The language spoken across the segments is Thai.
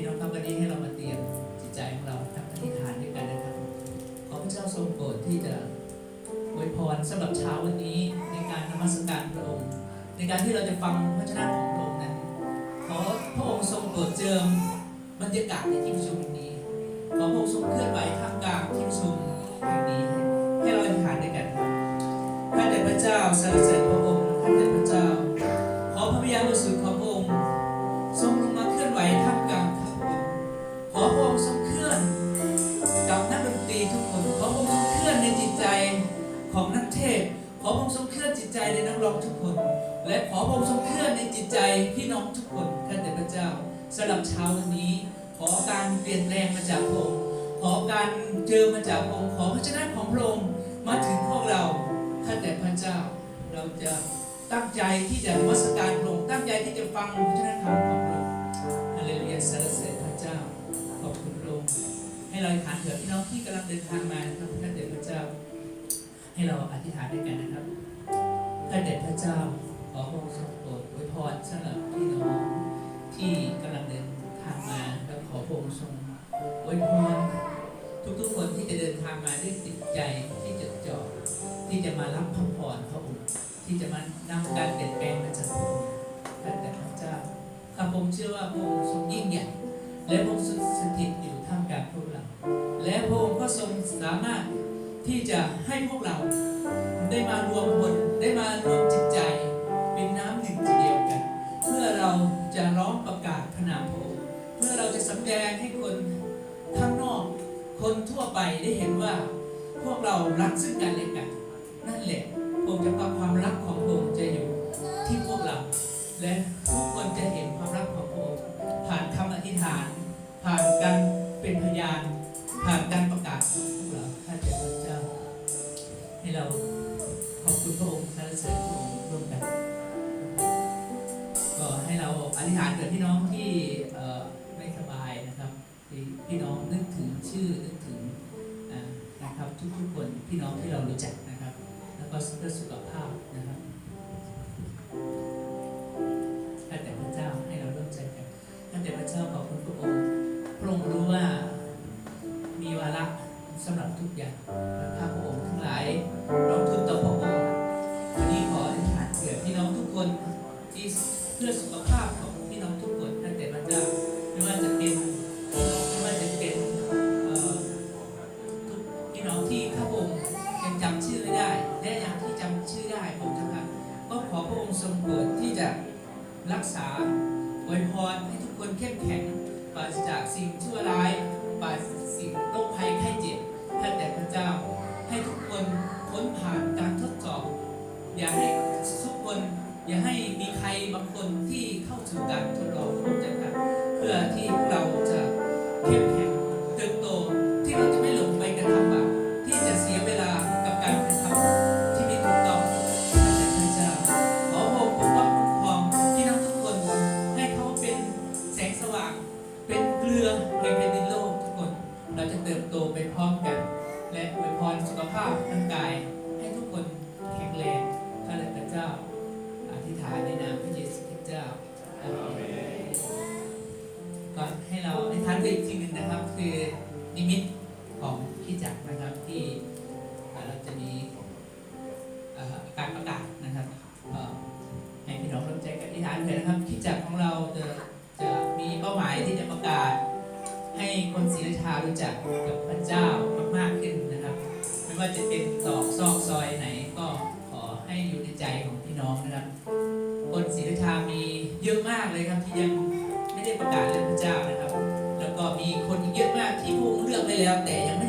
พี่น้องครับวันนี้ให้เรามาเตรียมจิตใจของเราทำอธิษฐานด้วยกันนะครับ ขอพระเจ้าทรงโปรดที่จะอวยพรสำหรับเช้าวันนี้ในการนมัสการพระองค์ ในการที่เราจะฟังพระชนะของพระองค์นั้น ขอพระองค์ทรงโปรดเจิมบรรยากาศในที่ประชุมนนี้ ขอพระองค์ทรงเคลื่อนไหวท่า ใจของนักเทศ ขอพระองค์ทรงเคลื่อนจิตใจในนักร้องทุกคน และขอพระองค์ทรงเคลื่อนในจิตใจพี่น้องทุกคนข้าแต่พระเจ้าสำหรับเช้าวันนี้ ขอการเปลี่ยนแปลงมาจากพระองค์ขอการเจอมาจากพระองค์ขอพระเจ้าของพระองค์มาถึงพวกเราข้าแต่พระเจ้า เราจะตั้งใจที่จะมัสการพระองค์ตั้งใจที่จะฟังพระเจ้าธรรมของพระองค์ฮาเลลูยาสรรเสริญพระเจ้าขอบคุณพระองค์ให้เราอธิษฐานเถิดพี่น้องที่กำลังเดินทางมานะครับข้าแต่พระเจ้า ให้เราอธิษฐานด้วยกันนะครับข้าแต่พระเจ้าขอพระองค์ทรงโปรดอวยพรสำหรับพี่น้องที่กำลังเดินทางมาแล้วขอพระองค์ทรงอวยพรทุกๆคนที่จะเดินทางมาด้วยจิตใจที่จดจ่อที่จะมารับพระพรพระองค์ที่จะมานำการเปลี่ยนแปลงมาจากพระองค์ข้าแต่พระเจ้าข้าพงเชื่อว่าพระองค์ทรงยิ่งใหญ่และพระองค์สถิตอยู่ท่ามกลางพวกเราและพระองค์ก็ทรงสามารถ ที่จะให้พวกเราได้มารวมพลได้มารวมจิตใจ เป็นน้ำหนึ่งใจเดียวกัน เพื่อเราจะร้องประกาศพนามพระองค์เพื่อเราจะสำแดงให้คนข้างนอก คนทั่วไปได้เห็นว่า พวกเรารักซึ่งกันและกัน นั่นแหละพระองค์จะพาความรักของพระองค์จะอยู่ที่พวกเรา และทุกคนจะเห็นความรักของพระองค์ผ่านคำอธิษฐาน ผ่านการเป็นพยานผ่านการประ พี่น้องนึกถึงชื่อนึกถึงนะครับทุกๆคนพี่น้องที่เรารู้จักนะครับ แล้วก็เพื่อสุขภาพนะครับ องค์ทรงโปรดที่จะรักษาอวยพรให้ทุกคนเข้มแข็งปราศจากสิ่งชั่วร้ายปราศสิ่งโรคภัยไข้เจ็บท่านแต่พระเจ้า ให้ทุกคนพ้นผ่านการทดสอบ อย่าให้ทุกคนอย่าให้มีใครบางคนที่เข้าสู่การทดลองระเจ้าค่ะเพื่อที่พวกเราจะเข้มแข็ง คือนิมิตของที่จักนะครับที่เราจะมีการประกาศนะครับให้พี่น้องร่วมใจกันอธิษฐานเลยนะครับที่จักของเราจะจะมีเป้าหมายที่จะประกาศ ให้คนศรีราชารู้จักกับพระเจ้ามากๆขึ้นนะครับ ไม่ว่าจะเป็นตอกซอกซอยไหนก็ขอให้อยู่ในใจของพี่น้องนะครับ คนศรีราชามีเยอะมากเลยครับที่ยังไม่ได้ประกาศเรื่องพระเจ้านะ คนอีกเยอะมากที่พระองค์เลือกไว้แล้ว แต่ยังไม่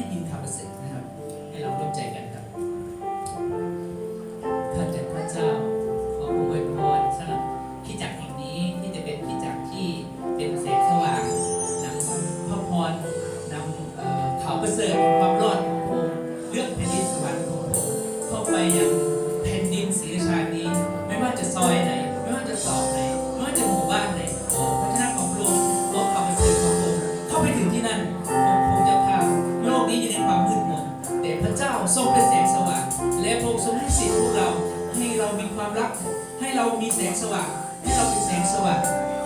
ให้เรามีแสงสว่างให้เราเป็นแสงสว่าง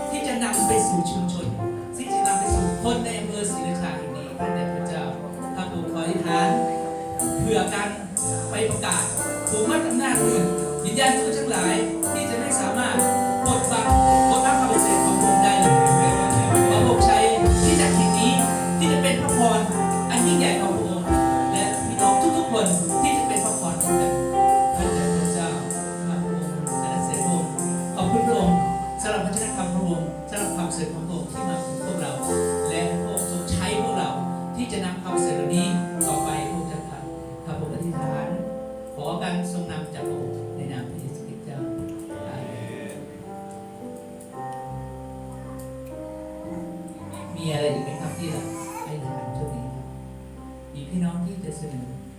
ที่จะนำไปสู่ชุมชนที่จะนำไปสู่คนในอำเภอศรีราชาแห่งนี้ท่านแต่พระเจ้าข้าพเจ้าขออธิฐานเผื่อกันไปประกาศผมั่าอำนาจอื่นยินยันทุกทั้งหลาย Christmas.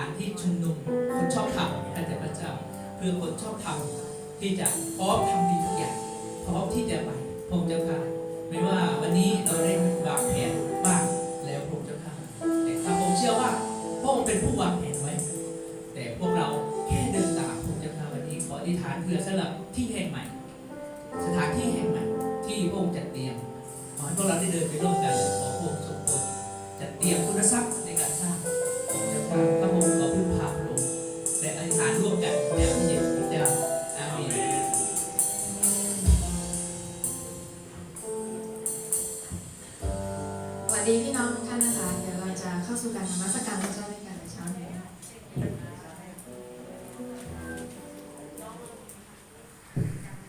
านที่ชุมนุมคนชอบธรรมพระเดชพระเจ้าเพื่อคนชอบธรรมที่จะพร้อมทำดีทุกอย่างพร้อมที่จะไปพระองเจ้าค่ะไม่ว่าวันนี้เราได้วางแผนบ้างแล้วพระองเจ้าค่ะแต่ข้าพงเชื่อว่าพระองค์เป็นผู้วางแผนไว้ แต่พวกเราแค่เดินตามพระองเจ้าค่ะวันนี้ขออธิษฐานเพื่อสำหรับที่แห่งใหม่ สถานที่แห่งใหม่ที่พระองค์จัดเตรียมขอให้พวกเราได้เดินไปร่วมกันขอพระองค์ทรงโปรดจัดเตรียมทุนทรัพย์ กท่านนะคะ เดี๋ยวเราจะเข้าสู่การนมัสการ